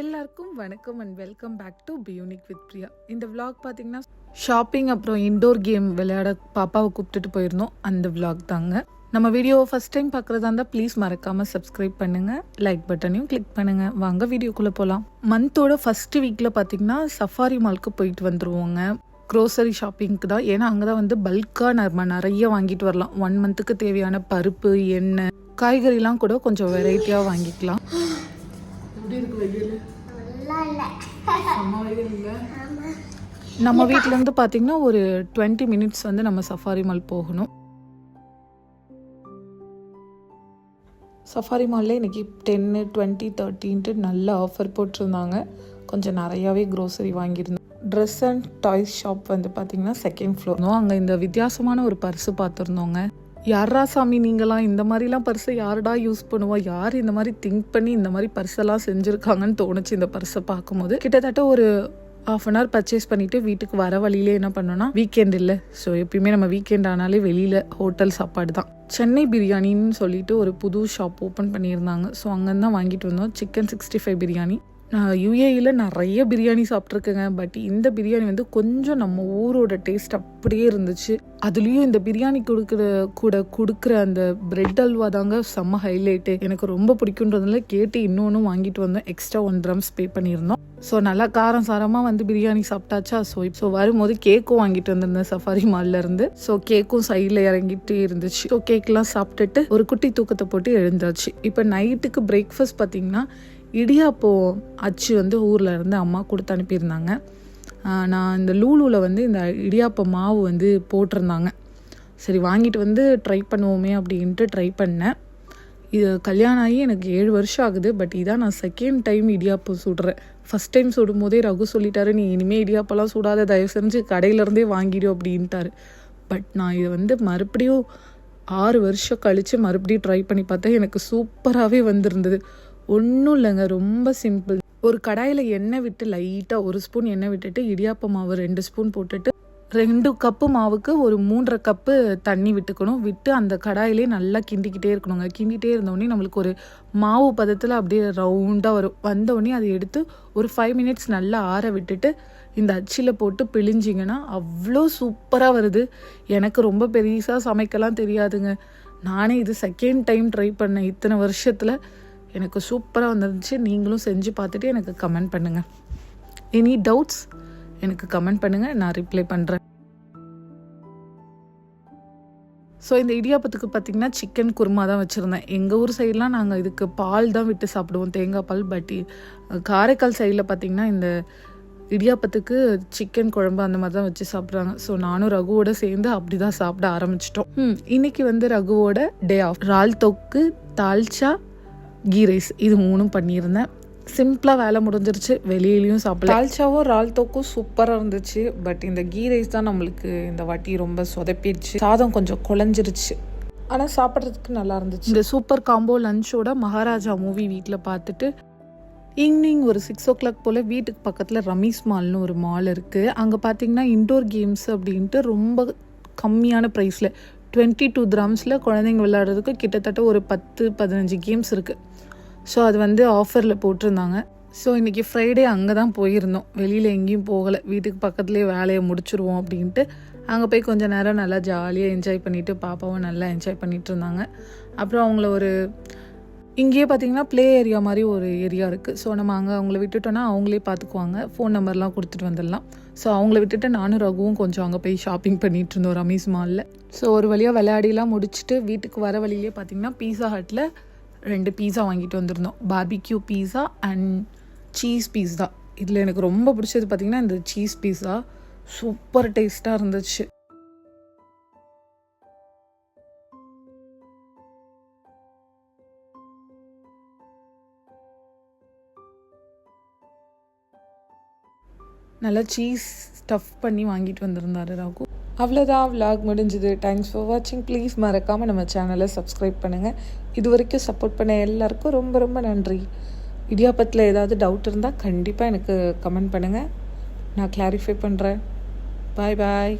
எல்லாருக்கும் வணக்கம் and welcome back to பியூனிக் வித் பிரியா இந்த விலாக் பார்த்தீங்கன்னா ஷாப்பிங் அப்புறம் இன்டோர் கேம் விளையாட பாப்பாவை கூப்பிட்டுட்டு போயிருந்தோம். அந்த விலாக் தாங்க. நம்ம வீடியோவை ஃபஸ்ட் டைம் பார்க்குறதா இருந்தால் ப்ளீஸ் மறக்காமல் சப்ஸ்கிரைப் பண்ணுங்கள் லைக் பட்டனையும் கிளிக் பண்ணுங்கள் வாங்க வீடியோக்குள்ளே போகலாம் மந்தோட ஃபர்ஸ்ட் வீக்கில் பார்த்தீங்கன்னா சஃபாரி மால்க்கு போயிட்டு வந்துருவோங்க. க்ரோசரி ஷாப்பிங்க்கு தான். ஏன்னா அங்கே தான் வந்து பல்காக நம்ம நிறைய வாங்கிட்டு வரலாம். ஒன் மந்த்துக்கு தேவையான பருப்பு எண்ணெய் காய்கறிலாம் கூட கொஞ்சம் வெரைட்டியாக வாங்கிக்கலாம். எப்படி இருக்கு வெயில் செம்ம வெயில் இல்லை. நம்ம வீட்ல இருந்து பார்த்தீங்கன்னா ஒரு டுவெண்ட்டி மினிட்ஸ் வந்து நம்ம சஃபாரி மால் போகணும். சஃபாரி மால்ல இன்னைக்கு டென்னு டுவெண்ட்டி தேர்ட்டின்ட்டு நல்ல ஆஃபர் போட்டிருந்தாங்க. கொஞ்சம் நிறையாவே க்ரோசரி வாங்கியிருந்தோம். ட்ரெஸ் அண்ட் டாய்ஸ் ஷாப் வந்து பார்த்தீங்கன்னா செகண்ட் ஃப்ளோர் அங்கே இந்த வித்தியாசமான ஒரு பர்ஸு பார்த்துருந்தோங்க யாரா சாமி நீங்களாம்? இந்த மாதிரிலாம் பர்ஸை யாருடா யூஸ் பண்ணுவா? யார் இந்த மாதிரி திங்க் பண்ணி இந்த மாதிரி பர்ஸெல்லாம் செஞ்சுருக்காங்கன்னு தோணுச்சு இந்த பர்ஸை பார்க்கும்போது. கிட்டத்தட்ட ஒரு ஆஃப் அன் ஹவர் பர்ச்சேஸ் பண்ணிட்டு வீட்டுக்கு வர வழியிலே என்ன பண்ணோம்னா வீக்கெண்ட் இல்லை. ஸோ எப்பயுமே நம்ம வீக்கெண்ட் ஆனாலே வெளியில் ஹோட்டல் சாப்பாடு தான். சென்னை பிரியாணின்னு சொல்லிட்டு ஒரு புது ஷாப் ஓப்பன் பண்ணியிருந்தாங்க. ஸோ அங்கேருந்து தான் வாங்கிட்டு வந்தோம். Chicken sixty five biryani. நான் யூஏயில் நிறைய பிரியாணி சாப்பிட்ருக்கேங்க பட் இந்த பிரியாணி வந்து கொஞ்சம் நம்ம ஊரோட டேஸ்ட் அப்படியே இருந்துச்சு. அதுலேயும் இந்த பிரியாணி கொடுக்குற கூட கொடுக்குற அந்த பிரெட் அல்வா தாங்க செம்ம ஹைலைட்டு எனக்கு ரொம்ப பிடிக்குன்றதுல கேட்டு இன்னொன்று வாங்கிட்டு வந்தோம் எக்ஸ்ட்ரா ஒன் ட்ரம்ஸ் பே பண்ணியிருந்தோம். ஸோ நல்லா காரம் சாரமாக வந்து பிரியாணி சாப்பிட்டாச்சா? ஸோ ஸோ வரும்போது கேக்கும் வாங்கிட்டு வந்திருந்தேன் சஃபாரி மால்ல இருந்து. ஸோ கேக்கும் சைடில் இறங்கிட்டு இருந்துச்சு. ஸோ கேக்லாம் சாப்பிட்டுட்டு ஒரு குட்டி தூக்கத்தை போட்டு எழுந்தாச்சு. இப்போ நைட்டுக்கு பிரேக்ஃபாஸ்ட் பார்த்தீங்கன்னா இடியாப்பம் அச்சு வந்து ஊரில் இருந்து அம்மா கொடுத்து அனுப்பியிருந்தாங்க. நான் இந்த லூலூவில் வந்து இந்த இடியாப்ப மாவு வந்து போட்டிருந்தாங்க. சரி வாங்கிட்டு வந்து ட்ரை பண்ணுவோமே அப்படின்ட்டு ட்ரை பண்ணேன். இது கல்யாணம் ஆகி எனக்கு ஏழு வருஷம் ஆகுது பட் இதான் நான் செகண்ட் டைம் இடியாப்பம் சுடுறேன். ஃபஸ்ட் டைம் சுடும் போதே ரகு சொல்லிட்டாரு நீ இனிமேல் இடியாப்பெல்லாம் சுடாத தயவு செஞ்சு கடையிலேருந்தே வாங்கிடு அப்படின்ட்டாரு. பட் நான் இதை வந்து மறுபடியும் ஆறு வருஷம் கழித்து மறுபடியும் ட்ரை பண்ணி பார்த்தேன். எனக்கு சூப்பராகவே வந்திருந்தது. ஒன்றும் இல்லைங்க ரொம்ப சிம்பிள் ஒரு கடாயில் எண்ணெய் விட்டு லைட்டாக ஒரு ஸ்பூன் எண்ணெய் விட்டுட்டு இடியாப்ப மாவு ரெண்டு ஸ்பூன் போட்டுட்டு ரெண்டு கப்பு மாவுக்கு ஒரு மூன்றரை கப்பு தண்ணி விட்டுக்கணும். விட்டு அந்த கடாயிலே நல்லா கிண்டிக்கிட்டே இருக்கணுங்க. கிண்டிகிட்டே இருந்தோடனே நம்மளுக்கு ஒரு மாவு பதத்தில் அப்படியே ரவுண்டாக வரும். வந்தோடனே அதை எடுத்து ஒரு ஃபைவ் மினிட்ஸ் நல்லா ஆற விட்டுட்டு இந்த அச்சில் போட்டு பிழிஞ்சிங்கன்னா அவ்வளோ சூப்பராக வருது. எனக்கு ரொம்ப பெருசாக சமைக்கலாம் தெரியாதுங்க. நானே இது செகண்ட் டைம் ட்ரை பண்ணேன். இத்தனை வருஷத்தில் எனக்கு சூப்பராக வந்துருந்துச்சு. நீங்களும் செஞ்சு பார்த்துட்டு எனக்கு கமெண்ட் பண்ணுங்கள் எனி டவுட்ஸ் எனக்கு கமெண்ட் பண்ணுங்கள் நான் ரிப்ளை பண்ணுறேன் ஸோ இந்த இடியாப்பத்துக்கு பார்த்தீங்கன்னா சிக்கன் குருமா தான் வச்சுருந்தேன். எங்கள் ஊர் சைட்லாம் நாங்கள் இதுக்கு பால் தான் விட்டு சாப்பிடுவோம். தேங்காய் பால் பட் காரைக்கால் சைடில் பார்த்தீங்கன்னா இந்த இடியாப்பத்துக்கு சிக்கன் குழம்பு அந்த மாதிரி தான் வச்சு சாப்பிட்றாங்க. ஸோ நானும் ரகுவோட சேர்ந்து அப்படி தான் சாப்பிட ஆரம்பிச்சிட்டோம். இன்னைக்கு வந்து ரகுவோட டே ஆஃப் இறால் தொக்கு தால்ச்சா கீ ரைஸ் இது மூணும் பண்ணியிருந்தேன். சிம்பிளாக வேலை முடிஞ்சிருச்சு. வெளியிலயும் சாப்பிடல. தால்ச்சாவும் இறால் தொக்கும் சூப்பராக இருந்துச்சு. பட் இந்த கீ ரைஸ் தான் நம்மளுக்கு இந்த வாட்டி ரொம்ப சொதப்பிடுச்சு. சாதம் கொஞ்சம் குழஞ்சிருச்சு. ஆனால் சாப்பிட்றதுக்கு நல்லா இருந்துச்சு. இந்த சூப்பர் காம்போ லஞ்சோட மகாராஜா மூவி வீட்டில் பார்த்துட்டு ஈவினிங் ஒரு சிக்ஸ் ஓ கிளாக் போல் வீட்டுக்கு பக்கத்தில் ரமீஸ் மால்னு ஒரு மால் இருக்குது அங்கே பார்த்தீங்கன்னா இன்டோர் கேம்ஸ் அப்படின்ட்டு ரொம்ப கம்மியான ப்ரைஸில் டுவெண்ட்டி டூ கிராம்ஸில் குழந்தைங்க விளையாடுறதுக்கு கிட்டத்தட்ட ஒரு பத்து பதினஞ்சு கேம்ஸ் இருக்குது ஸோ அது வந்து ஆஃபரில் போட்டிருந்தாங்க. ஸோ இன்றைக்கி ஃப்ரைடே அங்கே தான் போயிருந்தோம். வெளியில் எங்கேயும் போகலை. வீட்டுக்கு பக்கத்துலேயே வேலையை முடிச்சுருவோம் அப்படின்ட்டு அங்கே போய் கொஞ்சம் நேரம் நல்லா ஜாலியாக என்ஜாய் பண்ணிவிட்டு பாப்பாவும் நல்லா என்ஜாய் பண்ணிகிட்டு இருந்தாங்க. அப்புறம் அவங்கள ஒரு இங்கேயே பார்த்தீங்கன்னா ப்ளே ஏரியா மாதிரி ஒரு ஏரியா இருக்குது ஸோ நம்ம அங்கே அவங்கள விட்டுட்டோன்னா அவங்களே பார்த்துக்குவாங்க ஃபோன் நம்பர்லாம் கொடுத்துட்டு வந்துடலாம். ஸோ அவங்கள விட்டுட்டு நானும் ரகுவும் கொஞ்சம் அங்கே போய் ஷாப்பிங் பண்ணிட்டு இருந்தோம் ரமேஷ் மாலில் ஸோ ஒரு வழியாக விளையாடிலாம் முடிச்சுட்டு வீட்டுக்கு வர வழியிலே பார்த்தீங்கன்னா பீஸா ஹட்டில் ரெண்டு பீஸா வாங்கிட்டு வந்திருந்தோம். Barbecue pizza and cheese pizza இதில் எனக்கு ரொம்ப பிடிச்சது பார்த்தீங்கன்னா இந்த சீஸ் பீஸா சூப்பர் டேஸ்ட்டாக இருந்துச்சு. நல்லா சீஸ் ஸ்டஃப் பண்ணி வாங்கிட்டு வந்திருந்தாரு ராகு. அவ்வளோதான் விளாக் முடிஞ்சுது. தேங்க்ஸ் ஃபார் வாட்சிங் ப்ளீஸ் மறக்காமல் நம்ம சேனலை சப்ஸ்கிரைப் பண்ணுங்கள் இது வரைக்கும் சப்போர்ட் பண்ண எல்லாருக்கும் ரொம்ப ரொம்ப நன்றி. இடியாப்பத்தில் ஏதாவது டவுட் இருந்தால் கண்டிப்பாக எனக்கு கமெண்ட் பண்ணுங்கள் நான் கிளாரிஃபை பண்ணுறேன் பாய் பாய்